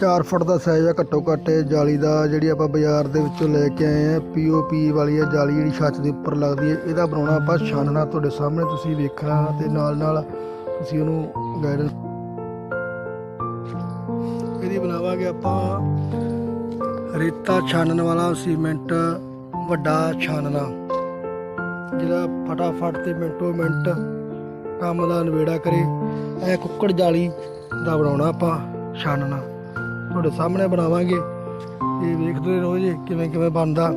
4 ਫੁੱਟ ਦਾ size ਆ, ਘੱਟੋ ਘੱਟ ਜਾਲੀ ਦਾ, ਜਿਹੜੀ ਆਪਾਂ ਬਾਜ਼ਾਰ ਦੇ ਵਿੱਚੋਂ ਲੈ ਕੇ ਆਏ ਆ ਪੀਓਪੀ ਵਾਲੀ ਆ ਜਾਲੀ ਜਿਹੜੀ ਛੱਤ ਦੇ ਉੱਪਰ ਲੱਗਦੀ ਹੈ, ਇਹਦਾ ਬਣਾਉਣਾ ਆਪਾਂ ਛਾਨਣਾ ਤੁਹਾਡੇ ਸਾਹਮਣੇ, ਤੁਸੀਂ ਵੇਖਣਾ ਤੇ ਨਾਲ ਨਾਲ ਤੁਸੀਂ ਉਹਨੂੰ ਗਾਈਡੈਂਸ ਇਹਦੀ ਬਣਾਵਾਂਗੇ ਆਪਾਂ ਰੇਤਾ ਛਾਨਣ ਵਾਲਾ, ਸੀਮੈਂਟ ਵੱਡਾ ਛਾਨਣਾ, ਜਿਹੜਾ ਫਟਾਫਟ ਤੇ ਮਿੰਟੋ ਮਿੰਟ ਕੰਮ ਦਾ ਨਵੇੜਾ ਕਰੇ, ਇਹ ਕੁੱਕੜ ਜਾਲੀ ਦਾ ਬਣਾਉਣਾ ਆਪਾਂ ਛਾਨਣਾ। ਤੁਹਾਡੇ ਸਾਹਮਣੇ ਬਣਾਵਾਂਗੇ। ਇਹ ਵੇਖਦੇ ਰਹੋ ਜੀ ਕਿਵੇਂ ਕਿਵੇਂ ਬਣਦਾ।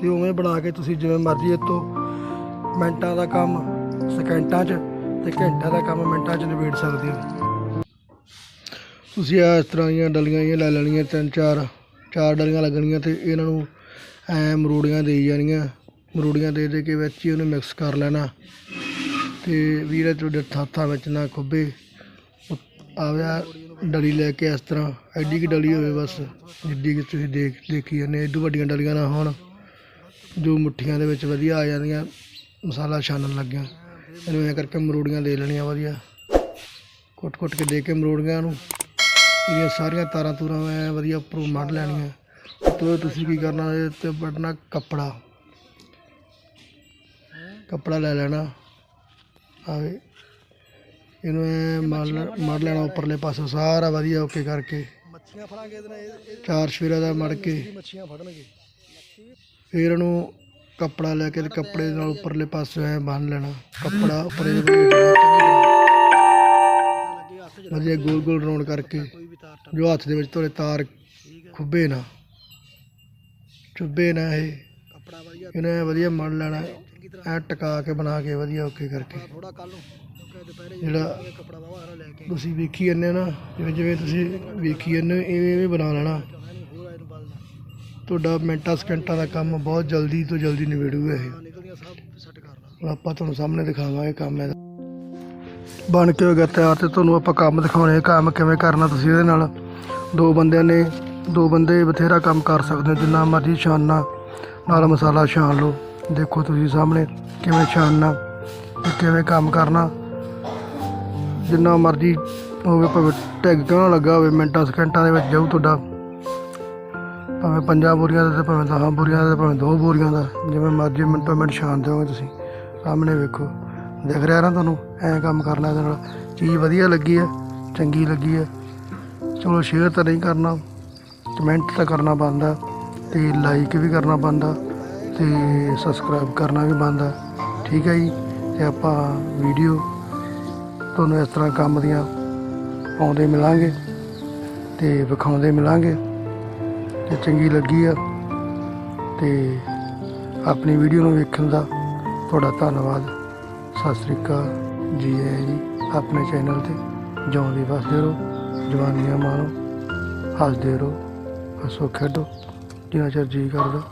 ਤੇ ਉਵੇਂ ਬਣਾ ਕੇ ਤੁਸੀਂ ਜਿਵੇਂ ਮਰਜ਼ੀ ਇਹ ਮਿੰਟਾਂ ਦਾ ਕੰਮ ਸਕਿੰਟਾਂ 'ਚ ਤੇ ਘੰਟਾ ਦਾ ਕੰਮ ਮਿੰਟਾਂ 'ਚ ਨਿਬੇੜ ਸਕਦੇ ਹੋ। ਤੁਸੀਂ ਇਸ ਤਰ੍ਹਾਂ ਦੀਆਂ ਡਲੀਆਂ ਹੀ ਲੈ ਲੈਣੀਆਂ, ਤਿੰਨ ਚਾਰ ਚਾਰ ਡਲੀਆਂ ਲੱਗਣੀਆਂ ਤੇ ਇਹਨਾਂ ਨੂੰ ਐ ਮਰੂੜੀਆਂ ਦੇਈ ਜਾਣੀਆਂ। ਮਰੂੜੀਆਂ ਦੇ ਦੇ ਕੇ ਵਿੱਚ ਹੀ ਉਹਨੂੰ ਮਿਕਸ ਕਰ ਲੈਣਾ। ਤੇ ਵੀਰੇ ਤੁਹਾਡੇ ਹੱਥਾਂ ਵਿੱਚ ਨਾ ਖੁੱਬੇ। ਆਵਿਆ ਡਲੀ ਲੈ ਕੇ ਇਸ ਤਰ੍ਹਾਂ, ਐਡੀ ਕੀ ਡਲੀ ਹੋਵੇ ਬਸ, ਜਿੱਡੀ ਕਿ ਤੁਸੀਂ ਦੇਖ, ਦੇਖੀ ਜਾਂਦੇ ਏਡੂ ਵੱਡੀਆਂ ਡਲੀਆਂ ਨਾ ਹੋਣ, ਜੋ ਮੁੱਠੀਆਂ ਦੇ ਵਿੱਚ ਵਧੀਆ ਆ ਜਾਂਦੀਆਂ, ਮਸਾਲਾ ਛਾਨਣ ਲੱਗਿਆ। ਇਹਨੂੰ ਐਂ ਕਰਕੇ ਮਰੂੜੀਆਂ ਦੇ ਲੈਣੀਆਂ ਵਧੀਆ। ਕੁੱਟ-ਕੁੱਟ ਕੇ ਦੇ ਕੇ ਮਰੂੜੀਆਂ ਨੂੰ ਇਹ ਸਾਰੀਆਂ ਤਾਰਾਂ ਤੂਰਾਂ ਮੈਂ ਵਧੀਆ ਉੱਪਰੋਂ ਮੜ ਲੈਣੀਆਂ। ਤੋਂ ਤੁਸੀਂ ਕੀ ਕਰਨਾ ਇਹ ਤੇ ਵੱਢਣਾ ਕੱਪੜਾ। ਕੱਪੜਾ ਲੈ ਲੈਣਾ। ਆਵੇ। ਇਹਨੂੰ ਐ ਮੜ ਲੈਣਾ ਉੱਪਰਲੇ ਪਾਸੋਂ ਸਾਰਾ ਵਧੀਆ ਓਕੇ ਕਰਕੇ। ਮੱਛੀਆਂ ਫੜਾਂਗੇ ਇਹਦੇ ਨਾਲ ਚਾਰ ਸ਼ੇਰਾ ਦਾ ਮੜ ਕੇ। ਮੱਛੀਆਂ ਫੜਨਗੇ। ਫਿਰ ਇਹਨੂੰ ਕੱਪੜਾ ਲੈ ਕੇ ਕੱਪੜੇ ਨਾਲ ਉੱਪਰਲੇ ਪਾਸੇ ਐ ਬੰਨ ਲੈਣਾ। ਕੱਪੜਾ ਉੱਪਰ। ਵਧੀਆ ਗੋਲ ਗੋਲ ਰਾਉਂਡ ਕਰਕੇ ਜੋ ਹੱਥ ਦੇ ਵਿੱਚ ਤੁਹਾਡੇ ਤਾਰ ਖੁੱਬੇ ਨਾ। ਚੁੱਭੇ ਨਾ ਇਹ। ਇਹਨੂੰ ਐਂ ਵਧੀਆ ਮੜ ਲੈਣਾ। ਐ ਟਕਾ ਕੇ ਬਣਾ ਕੇ ਵਧੀਆ ਓਕੇ ਕਰਕੇ। ਜਿਹੜਾ ਤੁਸੀਂ ਵੇਖੀ ਜਾਂਦੇ ਨਾ ਜਿਵੇਂ ਜਿਵੇਂ ਤੁਸੀਂ ਵੇਖੀ ਜਾਂਦੇ ਹੋ, ਇਵੇਂ ਇਵੇਂ ਬਣਾ ਲੈਣਾ। ਤੁਹਾਡਾ ਮਿੰਟਾਂ ਸਕਿੰਟਾਂ ਦਾ ਕੰਮ ਬਹੁਤ ਜਲਦੀ ਤੋਂ ਜਲਦੀ ਨਿਬੜੂਗਾ ਇਹ। ਹੁਣ ਆਪਾਂ ਤੁਹਾਨੂੰ ਸਾਹਮਣੇ ਦਿਖਾਵਾਂਗੇ ਕੰਮ ਇਹਦਾ। ਬਣ ਕੇ ਹੋ ਗਿਆ ਤਿਆਰ ਤੇ ਤੁਹਾਨੂੰ ਆਪਾਂ ਕੰਮ ਦਿਖਾਉਣੇ ਕੰਮ ਕਿਵੇਂ ਕਰਨਾ ਤੁਸੀਂ ਇਹਦੇ ਨਾਲ। ਦੋ ਬੰਦਿਆਂ ਨੇ ਦੋ ਬੰਦੇ ਬਥੇਰਾ ਕੰਮ ਕਰ ਸਕਦੇ ਹੋ ਜਿੰਨਾ ਮਰਜ਼ੀ ਛਾਨਣਾ ਨਾਲ ਮਸਾਲਾ ਛਾਨ ਲਓ। ਦੇਖੋ ਤੁਸੀਂ ਸਾਹਮਣੇ ਕਿਵੇਂ ਛਾਨਣਾ ਕਿਵੇਂ ਕੰਮ ਕਰਨਾ। ਜਿੰਨਾ ਮਰਜ਼ੀ ਹੋਵੇ, ਭਾਵੇਂ ਟੈਗ ਕਿਉਂ ਨਾ ਲੱਗਾ ਹੋਵੇ, ਮਿੰਟਾਂ, ਸਕਿੰਟਾਂ ਦੇ ਵਿੱਚ ਜਾਊ ਤੁਹਾਡਾ। ਭਾਵੇਂ ਪੰਜਾਂ ਬੋਰੀਆਂ ਦਾ ਤੇ ਭਾਵੇਂ ਦਸਾਂ ਬੋਰੀਆਂ ਦਾ ਤੇ ਭਾਵੇਂ ਦੋ ਬੋਰੀਆਂ ਦਾ, ਜਿਵੇਂ ਮਰਜ਼ੀ ਮਿੰਟ ਮਿੰਟ ਛਾਨ ਦਿਓਗੇ ਤੁਸੀਂ। ਸਾਹਮਣੇ ਵੇਖੋ, ਦਿਖ ਰਿਹਾ ਨਾ ਤੁਹਾਨੂੰ? ਐਂ ਕੰਮ ਕਰਨਾ ਇਹਦੇ ਨਾਲ। ਚੀਜ਼ ਵਧੀਆ ਲੱਗੀ ਹੈ, ਚੰਗੀ ਲੱਗੀ ਹੈ। ਚਲੋ ਸ਼ੇਅਰ ਤਾਂ ਨਹੀਂ ਕਰਨਾ। ਕਮੈਂਟ ਤਾਂ ਕਰਨਾ ਬਣਦਾ ਤੇ ਲਾਈਕ ਵੀ ਕਰਨਾ ਬਣਦਾ ਤੇ ਸਬਸਕ੍ਰਾਈਬ ਕਰਨਾ ਵੀ ਬਣਦਾ ਠੀਕ ਹੈ ਜੀ, ਤੇ ਆਪਾਂ ਵੀਡੀਓ ਤੁਹਾਨੂੰ ਇਸ ਤਰ੍ਹਾਂ ਕੰਮ ਦੀਆਂ ਪਾਉਂਦੇ ਮਿਲਾਂਗੇ ਤੇ ਵਿਖਾਉਂਦੇ ਮਿਲਾਂਗੇ। ਤੇ ਚੰਗੀ ਲੱਗੀ ਆ ਤੇ ਆਪਣੀ ਵੀਡੀਓ ਨੂੰ ਵੇਖਣ ਦਾ ਤੁਹਾਡਾ ਧੰਨਵਾਦ। ਸਤਿ ਸ੍ਰੀ ਅਕਾਲ ਜੀ ਆਇਆਂ ਜੀ, ਆਪਣੇ ਚੈਨਲ ਤੇ ਜਿਉਂਦੇ ਵਸਦੇ ਰਹੋ, ਜਵਾਨੀਆਂ ਮਾਣੋ, ਹੱਸਦੇ ਰਹੋ, ਹੱਸੋ ਖੇਡੋ, ਜਿੰਨਾ ਚਿਰ ਜੀ ਕਰਦਾ।